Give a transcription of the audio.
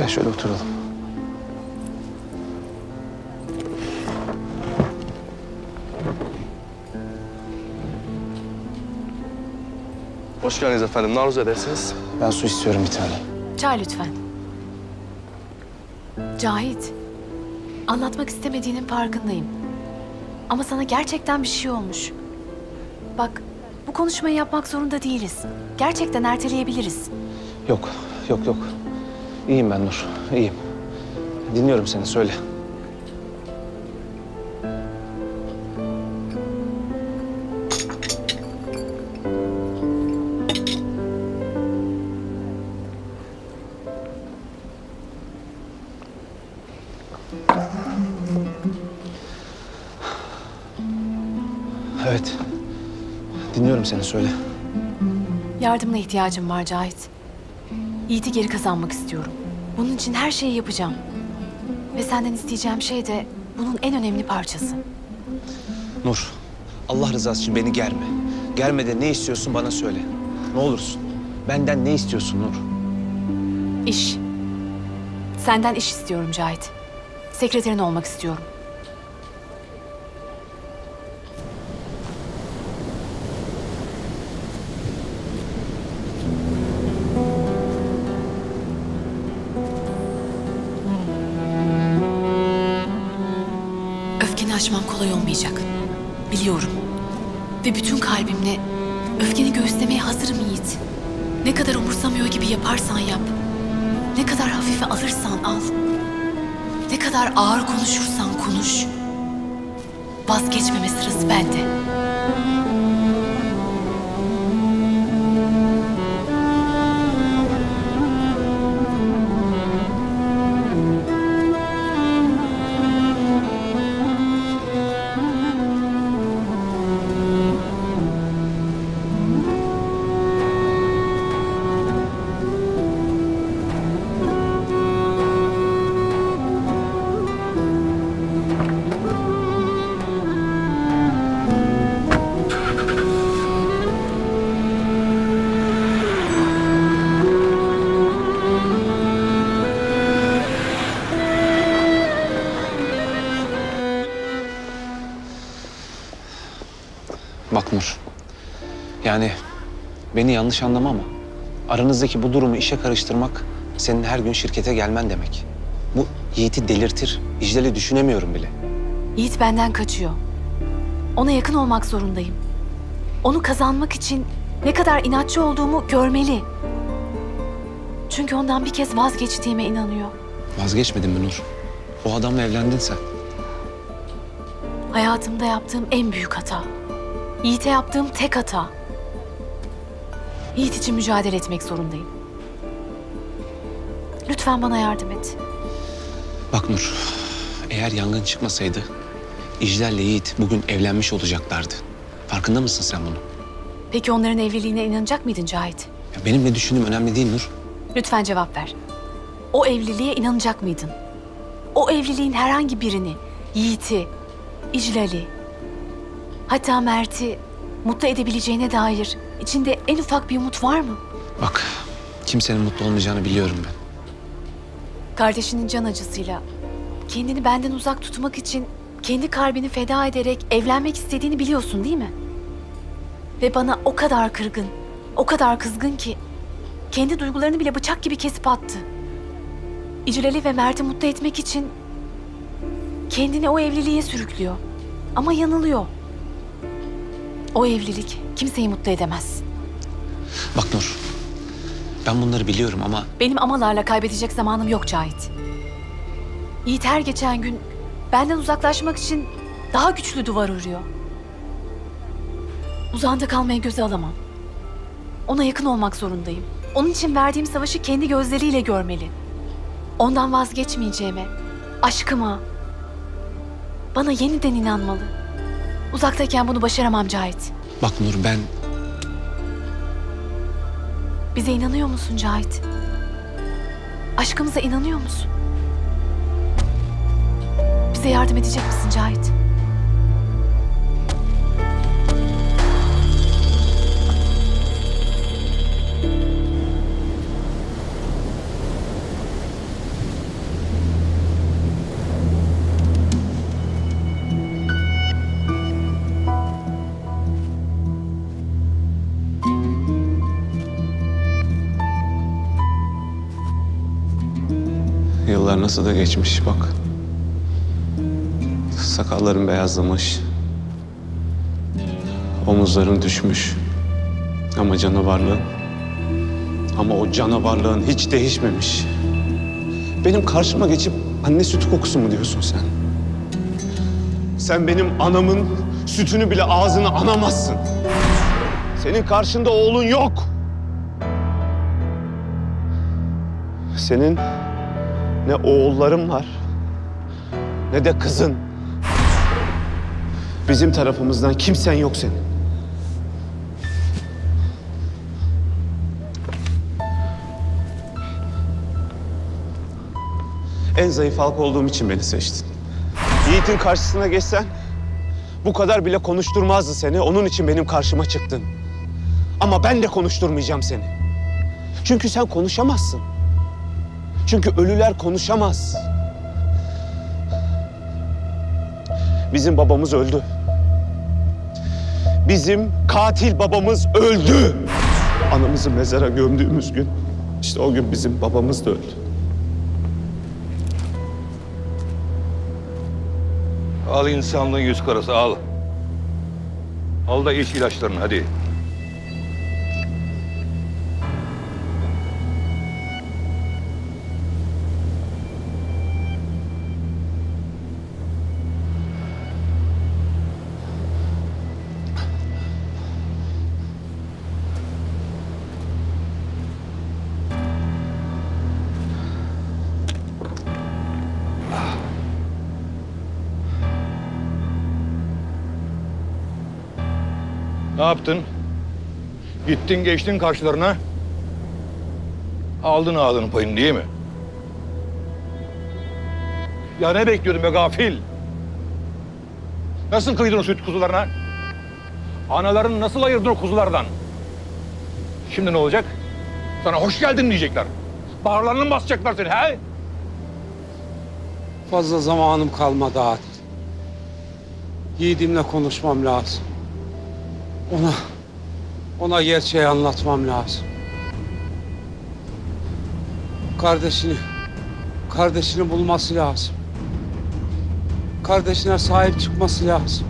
Gel şöyle oturalım. Hoş geldiniz efendim. Ne arzu edersiniz? Ben su istiyorum bir tane. Çay lütfen. Cahit, anlatmak istemediğinin farkındayım. Ama sana gerçekten bir şey olmuş. Bak, bu konuşmayı yapmak zorunda değiliz. Gerçekten erteleyebiliriz. Yok, yok, yok. İyiyim ben Nur, iyiyim. Dinliyorum seni, söyle. Evet. Dinliyorum seni, söyle. Yardımına ihtiyacım var Cahit. Yiğit'i geri kazanmak istiyorum. Bunun için her şeyi yapacağım. Ve senden isteyeceğim şey de bunun en önemli parçası. Nur, Allah rızası için beni germe. Germe de ne istiyorsun bana söyle. Ne olursun. Benden ne istiyorsun Nur? İş. Senden iş istiyorum Cahit. Sekreterin olmak istiyorum. Aşmam kolay olmayacak. Biliyorum. Ve bütün kalbimle öfkeni göğüslemeye hazırım Yiğit. Ne kadar umursamıyor gibi yaparsan yap. Ne kadar hafife alırsan al. Ne kadar ağır konuşursan konuş. Vazgeçmeme sırası bende. Bak Nur. Yani beni yanlış anlama ama aranızdaki bu durumu işe karıştırmak senin her gün şirkete gelmen demek. Bu Yiğit'i delirtir. İclali düşünemiyorum bile. Yiğit benden kaçıyor. Ona yakın olmak zorundayım. Onu kazanmak için ne kadar inatçı olduğumu görmeli. Çünkü ondan bir kez vazgeçtiğime inanıyor. Vazgeçmedin mi Nur? O adamla evlendin sen. Hayatımda yaptığım en büyük hata. Yiğit'e yaptığım tek hata. Yiğit için mücadele etmek zorundayım. Lütfen bana yardım et. Bak Nur, eğer yangın çıkmasaydı İclal'le Yiğit bugün evlenmiş olacaklardı. Farkında mısın sen bunu? Peki onların evliliğine inanacak mıydın Cahit? Ya benim ne düşündüğüm önemli değil Nur. Lütfen cevap ver. O evliliğe inanacak mıydın? O evliliğin herhangi birini, Yiğit'i, İclal'i, hatta Mert'i mutlu edebileceğine dair içinde en ufak bir umut var mı? Bak, kimsenin mutlu olmayacağını biliyorum ben. Kardeşinin can acısıyla kendini benden uzak tutmak için kendi kalbini feda ederek evlenmek istediğini biliyorsun değil mi? Ve bana o kadar kırgın, o kadar kızgın ki kendi duygularını bile bıçak gibi kesip attı. İcreli ve Mert'i mutlu etmek için kendini o evliliğe sürüklüyor. Ama yanılıyor. O evlilik kimseyi mutlu edemez. Bak Nur, ben bunları biliyorum ama Benim amalarla kaybedecek zamanım yok Cahit. Yiğit her geçen gün benden uzaklaşmak için daha güçlü duvar örüyor. Uzağında kalmayı göze alamam. Ona yakın olmak zorundayım. Onun için verdiğim savaşı kendi gözleriyle görmeli. Ondan vazgeçmeyeceğime, aşkıma, bana yeniden inanmalı. Uzaktayken bunu başaramam Cahit. bak Nur ben Bize inanıyor musun Cahit? Aşkımıza inanıyor musun? Bize yardım edecek misin Cahit? Yıllar nasıl da geçmiş bak. Sakalların beyazlamış. Omuzların düşmüş. Ama canavarlığın... Ama o canavarlığın hiç değişmemiş. Benim karşıma geçip anne sütü kokusu mu diyorsun sen? Sen benim anamın sütünü bile ağzına anamazsın. Senin karşında oğlun yok. Senin ne oğulların var ne de kızın. Bizim tarafımızdan kimsen yok senin. En zayıf halk olduğum için beni seçtin. Yiğit'in karşısına geçsen bu kadar bile konuşturmazdı seni. Onun için benim karşıma çıktın. Ama ben de konuşturmayacağım seni. Çünkü sen konuşamazsın. Çünkü ölüler konuşamaz. Bizim babamız öldü. Bizim katil babamız öldü. Anamızı mezara gömdüğümüz gün işte o gün bizim babamız da öldü. Al insanlığın yüz karası al. Al da iç ilaçlarını hadi. Ne yaptın? Gittin geçtin karşılarına. Aldın ağzının payını değil mi? Ya ne bekliyordun be gafil? Nasıl kıydın o süt kuzularına? Analarını nasıl ayırdın o kuzulardan? Şimdi ne olacak? Sana hoş geldin diyecekler. Bağırlarını basacaklar seni he? Fazla zamanım kalmadı Adil. Yiğidimle konuşmam lazım. Ona, ona gerçeği anlatmam lazım. Kardeşini, kardeşini bulması lazım. Kardeşine sahip çıkması lazım.